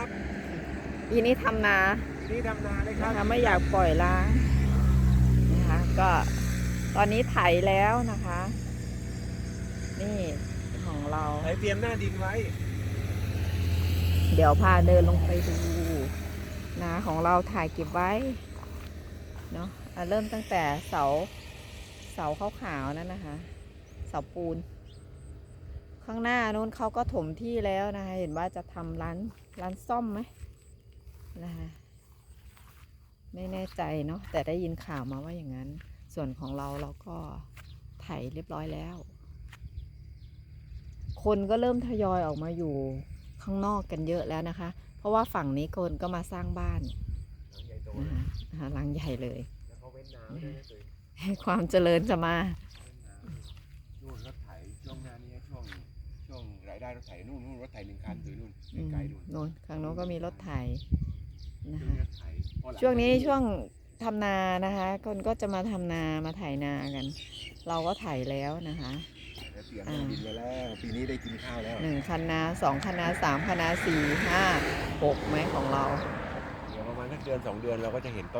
อบกินแล้วครับปีนี้ทำนาทีนี้ทำนาเลยครันะบคะไม่อยากปล่อยล้างนะคะก็ตอนนี้ไถแล้วนะคะ นี่ของเราไถเตรียมหน้าดินไว้ เดี๋ยวพาเดินลงไปดูนาของเราถ่ายเก็บไว้เนาะอะเริ่มตั้งแต่เสาเสาขาวๆนั่นนะคะ เสาปูน ข้างหน้านู้นเขาก็ถมที่แล้วนะคะ เห็นว่าจะทำร้านร้านซ่อมไหมนะคะไม่แน่ใจเนาะแต่ได้ยินข่าวมาว่าอย่างนั้น ส่วนของเราเราก็ไถเรียบร้อยแล้ว คนก็เริ่มทยอยออกมาอยู่ข้างนอกกันเยอะแล้วนะคะ เพราะว่าฝั่งนี้คนก็มาสร้างบ้านหลังใหญ่โตนะคะนะคะหลังใหญ่เลยแล้วเขาเว้นน้ำด้วยนะเคยให้ความเจริญจะมา เว้นน้ำนู่นรถไถช่วงหน้านี้ช่วงช่วง รายได้รถไถนู่นนู่นรถไถหนึ่งคันตัวนู่นอืมไกลๆนู่นโน่นข้างโน้นก็มีรถไถนะช่วงคะรถไถพอหลัช่วงนี้ช่วงทำนานะคะ คนก็จะมาทำนามาไถนากัน เราก็ไถแล้วนะคะแล้วเตรียมหน้าดินไว้แล้ว ปีนี้ได้กินข้าวแล้ว หนึ่งคันนาสองคันนาสามคันนาสี่ห้าหกไหมของเรา เดี๋ยวประมาณสักเดือนสองเดือนเราก็จะเห็นต้น